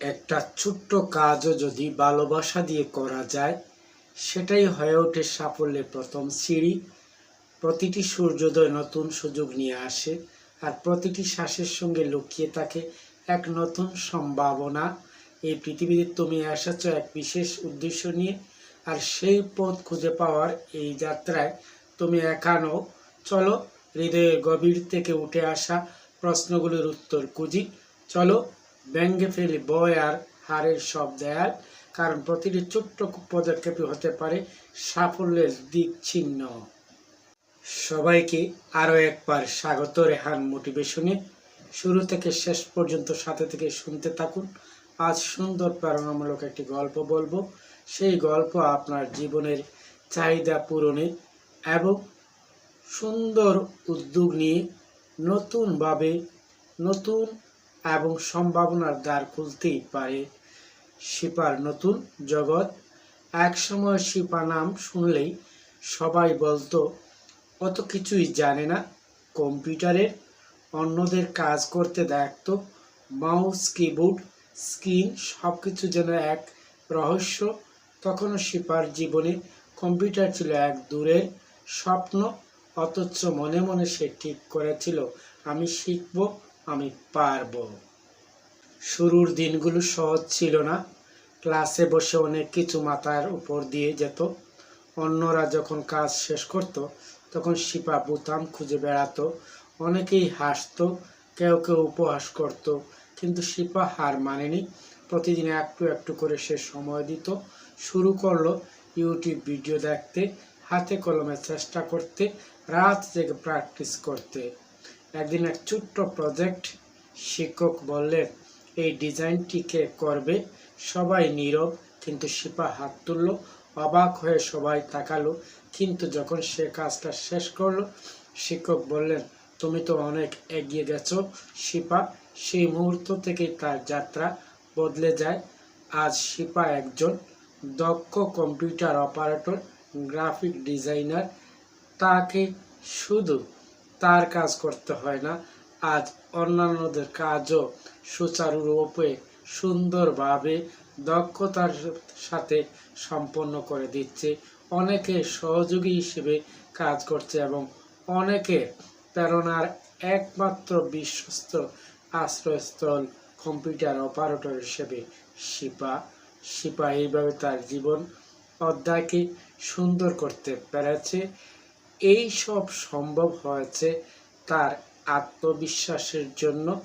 একটা ছোট্ট কাজও যদি ভালোবাসা দিয়ে করা যায়, সেটাই হয়ে ওঠে সাফল্যের প্রথম সিঁড়ি। প্রতিটি সূর্যোদয় নতুন সুযোগ নিয়ে আসে আর প্রতিটি শ্বাসের সঙ্গে লুকিয়ে থাকে এক নতুন সম্ভাবনা। এই পৃথিবীতে তুমি এসেছ এক বিশেষ উদ্দেশ্য নিয়ে আর সেই পথ খুঁজে পাওয়ার এই যাত্রায় তুমি একানো চলো হৃদয়ের গভীর থেকে উঠে আসা প্রশ্নগুলোর উত্তর খুঁজি। চলো ব্যঙ্গে ফেলি বয় আর হারের সব দেয়াল কারণ প্রতিটি ছোট্ট পদক্ষেপই হতে পারে সাফল্যের দিক চিহ্ন। সবাইকে আরও একবার স্বাগত, রেহান মোটিভেশনে। শুরু থেকে শেষ পর্যন্ত সাথে থেকে শুনতে থাকুন। আজ সুন্দর প্রেরণামূলক একটি গল্প বলব। সেই গল্প আপনার জীবনের চাহিদা পূরণে এবং সুন্দর উদ্যোগ নিয়ে নতুনভাবে নতুন এবং সম্ভাবনার দ্বার খুলতেই পারে। শিপার নতুন জগৎ। একসময় শিপা নাম শুনলেই সবাই বলতো, অত কিছুই জানে না, কম্পিউটারের অন্যদের কাজ করতে দেখত, মাউস, কিবোর্ড, স্ক্রিন সব কিছু যেন এক রহস্য। তখনও শিপার জীবনে কম্পিউটার ছিল এক দূরের স্বপ্ন, অথচ মনে মনে সে ঠিক করেছিল, আমি শিখব আমি পারব। শুরুর দিনগুলো সহজ ছিল না। ক্লাসে বসে অনেক কিছু মাথার উপর দিয়ে যেত। অন্যরা যখন কাজ শেষ করত, তখন শিপা বুতাম খুঁজে বেড়াতো। অনেকেই হাসতো, কেউ কেউ উপহাস করত, কিন্তু শিপা হার মানেনি। প্রতিদিন একটু একটু করে সে সময় দিত। শুরু করল ইউটিউব ভিডিও দেখতে, হাতে কলমে চেষ্টা করতে, রাত জেগে প্র্যাকটিস করতে। একদিন এক ছোট্ট প্রজেক্ট শিক্ষক বললেন এই ডিজাইনটিকে করবে? সবাই নীরব, কিন্তু শিপা হাত তুলল, অবাক হয়ে সবাই তাকালো। কিন্তু যখন সে কাজটা শেষ করল, শিক্ষক বললেন, তুমি তো অনেক এগিয়ে গেছো, শিপা। সেই মুহূর্ত থেকেই তার যাত্রা বদলে যায়। আজ শিপা একজন দক্ষ কম্পিউটার অপারেটর গ্রাফিক ডিজাইনার তাকে শুধু তার কাজ করতে হয় না। আজ অন্যান্যদের কাজও সুচারুরূপে সুন্দরভাবে দক্ষতার সাথে সম্পন্ন করে দিচ্ছে। অনেকে সহযোগী হিসেবে কাজ করছে এবং অনেকে প্রেরণার একমাত্র বিশ্বস্ত আশ্রয়স্থল কম্পিউটার অপারেটর হিসেবে শিপা। শিপা এইভাবে তার জীবন অধ্যায়কে সুন্দর করতে পেরেছে। এই সব সম্ভব হয়েছে তার আত্মবিশ্বাসের জন্য।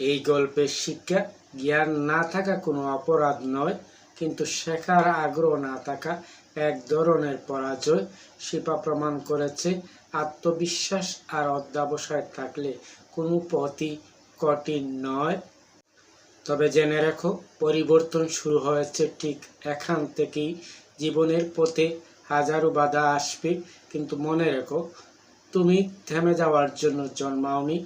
এই গল্পের শিক্ষা, জ্ঞান না থাকা কোনো অপরাধ নয়, কিন্তু শেখার আগ্রহ না থাকা এক ধরনের পরাজয়। শিপা প্রমাণ করেছে, আত্মবিশ্বাস আর অধ্যাবসায় থাকলে কোনো পথই কঠিন নয়। তবে জেনে রাখো, পরিবর্তন শুরু হয়েছে ঠিক এখান থেকেই। জীবনের পথে হাজারো বাধা আসবে, কিন্তু মনে রেখো, তুমি থেমে যাওয়ার জন্য জন্মাওনি।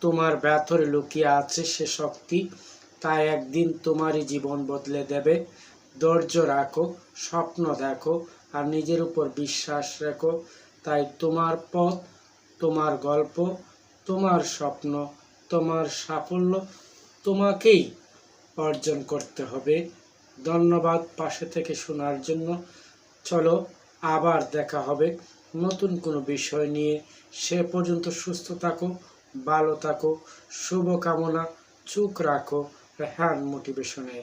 তোমার ব্যথরে লুকিয়ে আছে সে শক্তি, তাই একদিন তোমারই জীবন বদলে দেবে। ধৈর্য রাখো, স্বপ্ন দেখো, আর নিজের উপর বিশ্বাস রেখো। তাই তোমার পথ, তোমার গল্প, তোমার স্বপ্ন, তোমার সাফল্য, তোমাকেই অর্জন করতে হবে। ধন্যবাদ পাশে থেকে শোনার জন্য। চলো আবার দেখা হবে। নতুন কোনো বিষয় নিয়ে। সে পর্যন্ত সুস্থ থাকো, ভালো থাকো, শুভকামনা, চোখ রাখো রেহান মোটিভেশনে